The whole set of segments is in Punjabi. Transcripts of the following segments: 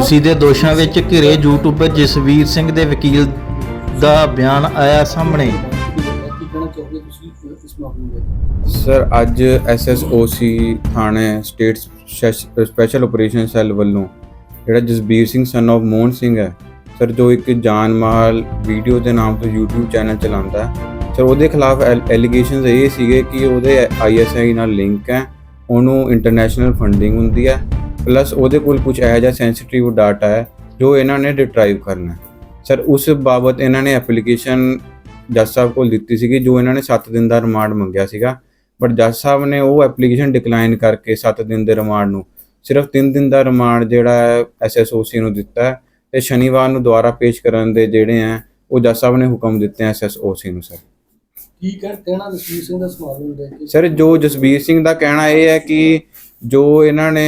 ਮਾਯੂਸੀ ਦੇ ਦੋਸ਼ਾਂ ਵਿੱਚ ਘਿਰੇ ਯੂਟਿਊਬਰ ਜਸਵੀਰ ਸਿੰਘ ਦੇ ਵਕੀਲ ਦਾ ਬਿਆਨ ਆਇਆ ਸਾਹਮਣੇ। ਕੀ ਕਹਿਣਾ ਚਾਹੋਗੇ ਤੁਸੀਂ ਇਸ ਮਾਮਲੇ ਵਿੱਚ ਸਰ ਅੱਜ ਐਸਐਸਓਸੀ ਥਾਣੇ ਸਟੇਟ ਸਪੈਸ਼ਲ ਆਪਰੇਸ਼ਨ ਸੈੱਲ ਵੱਲੋਂ ਜਿਹੜਾ ਜਸਬੀਰ ਸਿੰਘ ਸਨ of ਮੋਹਨ ਸਿੰਘ ਹੈ, ਸਰ, ਜੋ ਇੱਕ ਜਾਨ ਮਾਲ ਵੀਡੀਓ ਦੇ ਨਾਮ ਤੋਂ YouTube ਚੈਨਲ ਚਲਾਉਂਦਾ ਹੈ, ਸਰ, ਉਹਦੇ ਖਿਲਾਫ ਐਲੀਗੇਸ਼ਨਸ ਇਹ ਸੀਗੇ ਕਿ ਉਹਦੇ ਆਈਐਸਆਈ ਨਾਲ ਲਿੰਕ ਹੈ, ਉਹਨੂੰ ਇੰਟਰਨੈਸ਼ਨਲ ਫੰਡਿੰਗ ਹੁੰਦੀ ਹੈ ਪਲੱਸ ਉਹਦੇ ਕੋਲ ਕੁਝ ਇਹੋ ਜਿਹਾ ਸੈਂਸਿਟਿਵ ਡਾਟਾ ਹੈ ਜੋ ਇਹਨਾਂ ਨੇ ਰਿਟਰਾਈਵ ਕਰਨਾ ਹੈ। ਸਰ ਉਸ ਬਾਬਤ ਇਹਨਾਂ ਨੇ ਐਪਲੀਕੇਸ਼ਨ ਜੱਜ ਸਾਹਿਬ ਕੋਲ ਦਿੱਤੀ ਸੀਗੀ ਜੋ ਇਹਨਾਂ ਨੇ 7 ਦਿਨ ਦਾ ਰਿਮਾਂਡ ਮੰਗਿਆ ਸੀਗਾ। ਬਟ ਜੱਜ ਸਾਹਿਬ ਨੇ ਉਹ ਐਪਲੀਕੇਸ਼ਨ ਡਿਕਲਾਈਨ ਕਰਕੇ 7 ਦਿਨ ਦੇ ਰਿਮਾਂਡ ਨੂੰ ਸਿਰਫ 3 ਦਿਨ ਦਾ ਰਿਮਾਂਡ ਜਿਹੜਾ ਹੈ ਐਸਐਸਓਸੀ ਨੂੰ ਦਿੱਤਾ ਹੈ ਤੇ ਸ਼ਨੀਵਾਰ ਨੂੰ ਦੁਬਾਰਾ ਪੇਸ਼ ਕਰਨ ਦੇ ਜਿਹੜੇ ਹੈ ਉਹ ਜੱਜ ਸਾਹਿਬ ਨੇ ਹੁਕਮ ਦਿੱਤੇ ਹੈ ਐਸਐਸਓਸੀ ਨੂੰ ਸਰ ਕੀ ਕਹਿ- ਕਹਿਣਾ ਜਸਵੀਰ ਸਿੰਘ ਦਾ ਇਸ ਮਾਮਲੇ ਨੂੰ ਲੈ ਕੇ ਸਰ ਜੋ ਜਸਬੀਰ ਸਿੰਘ ਦਾ ਕਹਿਣਾ ਇਹ ਹੈ ਕਿ ਜੋ ਇਹਨਾਂ ਨੇ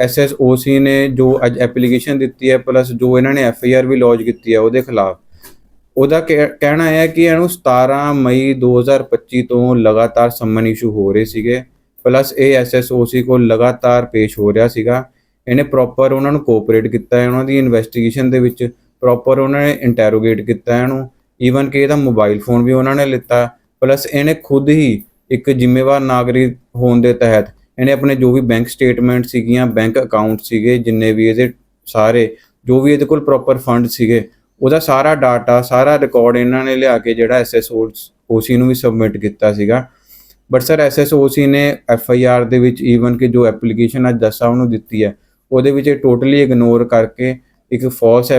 ਐਸਐਸਓਸੀ ਨੇ ਜੋ ਅੱਜ ਐਪਲੀਕੇਸ਼ਨ ਦਿੱਤੀ ਹੈ ਪਲੱਸ ਜੋ ਇਹਨਾਂ ਨੇ ਐਫਆਈਆਰ ਵੀ ਲੌਂਚ ਕੀਤੀ ਹੈ ਉਹਦੇ ਖਿਲਾਫ, ਉਹਦਾ ਕਹਿ- ਕਹਿਣਾ ਹੈ ਕਿ ਇਹਨੂੰ 17 ਮਈ 2025 ਤੋਂ ਲਗਾਤਾਰ ਸੰਮਨ ਇਸ਼ੂ ਹੋ ਰਹੇ ਸੀਗੇ ਪਲੱਸ ਇਹ ਐਸਐਸਓਸੀ ਕੋਲ ਲਗਾਤਾਰ ਪੇਸ਼ ਹੋ ਰਿਹਾ ਸੀਗਾ, ਇਹਨੇ ਪ੍ਰੋਪਰ ਉਹਨਾਂ ਨੂੰ ਕੋਆਪਰੇਟ ਕੀਤਾ ਹੈ, ਉਹਨਾਂ ਦੀ ਇਨਵੈਸਟੀਗੇਸ਼ਨ ਦੇ ਵਿੱਚ ਪ੍ਰੋਪਰ ਉਹਨਾਂ ਨੇ ਇੰਟਰੋਗੇਟ ਕੀਤਾ ਹੈ ਇਹਨੂੰ ਈਵਨ ਕਿ ਇਹਦਾ ਮੋਬਾਈਲ ਫੋਨ ਵੀ ਉਹਨਾਂ ਨੇ ਲਿੱਤਾ ਪਲੱਸ ਇਹਨੇ ਖੁਦ ਹੀ ਇੱਕ ਜ਼ਿੰਮੇਵਾਰ ਨਾਗਰਿਕ ਹੋਣ ਦੇ ਤਹਿਤ ਇਹਨੇ ਆਪਣੇ ਜੋ ਵੀ ਬੈਂਕ ਸਟੇਟਮੈਂਟ ਸੀਗੀਆਂ ਬੈਂਕ ਅਕਾਊਂਟ ਸੀਗੇ, ਜਿੰਨੇ ਵੀ ਇਹਦੇ ਸਾਰੇ, ਜੋ ਵੀ ਇਹਦੇ ਕੋਲ ਪ੍ਰੋਪਰ ਫੰਡ ਸੀਗੇ, ਉਹਦਾ ਸਾਰਾ ਡਾਟਾ ਸਾਰਾ ਰਿਕਾਰਡ ਇਹਨਾਂ ਨੇ ਲਿਆ ਕੇ ਜਿਹੜਾ ਐਸਐਸਓਸੀ ਨੂੰ ਵੀ ਸਬਮਿਟ ਕੀਤਾ ਸੀਗਾ। ਬਟ ਸਰ ਐਸਐਸਓਸੀ ਨੇ ਐਫਆਈਆਰ ਦੇ ਵਿੱਚ ਈਵਨ ਕਿ ਜੋ ਐਪਲੀਕੇਸ਼ਨ ਅੱਜ ਦਸਾਂ ਸਾਹਿਬ ਨੂੰ ਦਿੱਤੀ ਹੈ, ਉਹਦੇ ਵਿੱਚ ਇਹ ਟੋਟਲੀ ਇਗਨੋਰ ਕਰਕੇ ਇੱਕ ਫਾਲਸ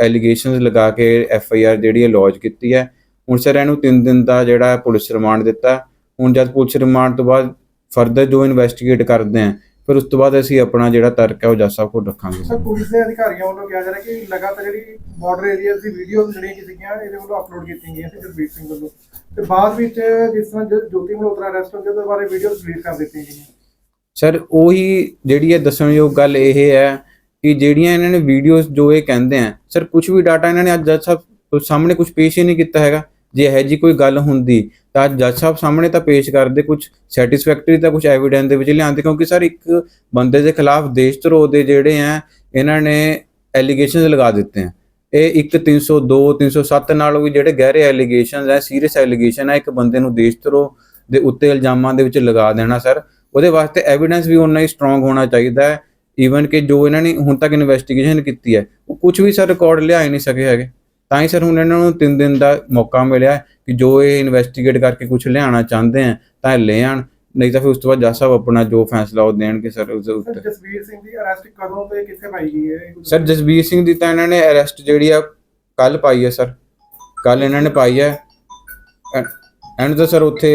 ਐਲੀਗੇਸ਼ਨਸ ਲਗਾ ਕੇ ਐਫਆਈਆਰ ਜਿਹੜੀ ਹੈ ਲੌਂਚ ਕੀਤੀ ਹੈ। ਹੁਣ ਸਰ ਇਹਨੂੰ 3 ਦਿਨ ਦਾ ਜਿਹੜਾ ਪੁਲਿਸ ਰਿਮਾਂਡ ਦਿੱਤਾ। ਹੁਣ ਜਦ ਪੁਲਿਸ ਰਿਮਾਂਡ ਤੋਂ ਬਾਅਦ ਫਰਦਰ ਜੋ ਇਨਵੈਸਟੀਗੇਟ ਕਰਦੇ ਆ ਫਿਰ ਉਸ ਤੋਂ ਬਾਅਦ ਅਸੀਂ ਆਪਣਾ ਜਿਹੜਾ ਤਰਕ ਹੈ ਉਹ ਜੱਜ ਸਾਹਿਬ ਕੋਲ ਰੱਖਾਂਗੇ ਸਰ ਪੁਲਿਸ ਦੇ ਅਧਿਕਾਰੀਆਂ ਵੱਲੋਂ ਕਿਹਾ ਜਾ ਰਿਹਾ ਕਿ ਲਗਾਤਾਰ ਜਿਹੜੀ ਬਾਰਡਰ ਏਰੀਆ ਦੀ ਵੀਡੀਓਜ਼ ਜਿਹੜੀਆਂ ਕਿ ਸੀਗੀਆਂ ਇਹਦੇ ਵੱਲੋਂ ਅਪਲੋਡ ਕੀਤੀਆਂ ਗਈਆਂ ਸੀ ਜਸਬੀਰ ਸਿੰਘ ਵੱਲੋਂ। ਤੇ ਬਾਅਦ ਵਿੱਚ ਜਿਸ ਤਰ੍ਹਾਂ ਜੋਤੀ ਮਲਹੋਤਰਾ ਅਰੈਸਟ ਹੋ ਗਿਆ ਉਹਦੇ ਬਾਰੇ ਵੀਡੀਓਜ਼ ਡਿਲੀਟ ਕਰ ਦਿੱਤੀਆਂ ਗਈਆਂ। ਸਰ ਉਹੀ ਜਿਹੜੀ ਹੈ ਦੱਸਣਯੋਗ ਗੱਲ ਇਹ ਹੈ ਕਿ ਜਿਹੜੀਆਂ ਇਹਨਾਂ ਨੇ ਵੀਡੀਓਜ਼ ਜੋ ਇਹ ਕਹਿੰਦੇ ਆ ਸਰ ਕੁਝ ਵੀ ਡਾਟਾ ਇਹਨਾਂ ਨੇ ਅੱਜ ਜੱਜ ਸਾਹਿਬ ਸਾਹਮਣੇ ਕੁਝ ਪੇਸ਼ ਹੀ ਨਹੀਂ ਕੀਤਾ ਹੈਗਾ। ਜੇ ਇਹ ਜੀ ਕੋਈ ਗੱਲ ਹੁੰਦੀ ਤਾਂ ਜੱਜ ਸਾਹਿਬ ਸਾਹਮਣੇ ਤਾਂ ਪੇਸ਼ ਕਰਦੇ ਕੁਝ ਸੈਟੀਸਫੈਕਟਰੀ ਤਾਂ ਕੁਝ ਐਵੀਡੈਂਸ ਦੇ ਵਿੱਚ ਲਿਆਂਦੇ, ਕਿਉਂਕਿ ਸਰ ਇੱਕ ਬੰਦੇ ਦੇ ਖਿਲਾਫ ਦੇਸ਼ ਧਰੋਹ ਦੇ ਜਿਹੜੇ ਆ, ਇਹਨਾਂ ਨੇ ਐਲੀਗੇਸ਼ਨਸ ਲਗਾ ਦਿੱਤੇ ਆ। ਇਹ ਇੱਕ 302 307 ਨਾਲੋਂ ਵੀ ਜਿਹੜੇ ਗਹਿਰੇ ਐਲੀਗੇਸ਼ਨਸ ਹੈ ਸੀਰੀਅਸ ਐਲੀਗੇਸ਼ਨ ਹੈ ਇੱਕ ਬੰਦੇ ਨੂੰ ਦੇਸ਼ ਧਰੋਹ ਦੇ ਉੱਤੇ ਇਲਜ਼ਾਮਾਂ ਦੇ ਵਿੱਚ ਲਗਾ ਦੇਣਾ ਸਰ। ਉਹਦੇ ਵਾਸਤੇ ਐਵੀਡੈਂਸ ਵੀ ਉਨਾ ਹੀ ਸਟਰੋਂਗ ਹੋਣਾ ਚਾਹੀਦਾ ਹੈ। ਈਵਨ ਕਿ ਜੋ ਇਹਨਾਂ ਨੇ ਹੁਣ ਤੱਕ ਇਨਵੈਸਟੀਗੇਸ਼ਨ ਕੀਤੀ ਹੈ, ਉਹ ਕੁਝ ਵੀ ਸਰ ਰਿਕਾਰਡ ਲਿਆ ਹੀ ਨਹੀਂ ਸਕੇ ਹੈਗੇ। ਤਾਂ ਹੀ ਸਰ ਹੁਣ ਇਹਨਾਂ ਨੂੰ 3 ਦਿਨ ਦਾ ਮੌਕਾ ਮਿਲਿਆ ਕਿ ਜੋ ਇਹ ਇਨਵੈਸਟੀਗੇਟ ਕਰਕੇ ਕੁਝ ਲਿਆਉਣਾ ਚਾਹੁੰਦੇ ਆ ਤਾਂ ਲੈ ਆਣ ਨਹੀਂ ਤਾਂ ਫਿਰ ਉਸ ਤੋਂ ਬਾਅਦ ਜੱਜ ਸਾਹਿਬ ਆਪਣਾ ਜੋ ਫੈਸਲਾ ਉਹ ਦੇਣਗੇ ਸਰ ਉਸ ਉੱਤੇ। ਜਸਬੀਰ ਸਿੰਘ ਦੀ ਅਰੈਸਟ ਕਦੋਂ ਤੇ ਕਿੱਥੇ ਪਾਈ ਗਈ ਹੈ? ਸਰ ਜਸਬੀਰ ਸਿੰਘ ਦੀ ਤਾਂ ਇਹਨਾਂ ਨੇ ਅਰੈਸਟ ਜਿਹੜੀ ਆ ਕੱਲ ਪਾਈ ਹੈ ਸਰ। ਕੱਲ ਇਹਨਾਂ ਨੇ ਪਾਈ ਹੈ। ਐਂਡ ਤਾਂ ਸਰ ਉੱਥੇ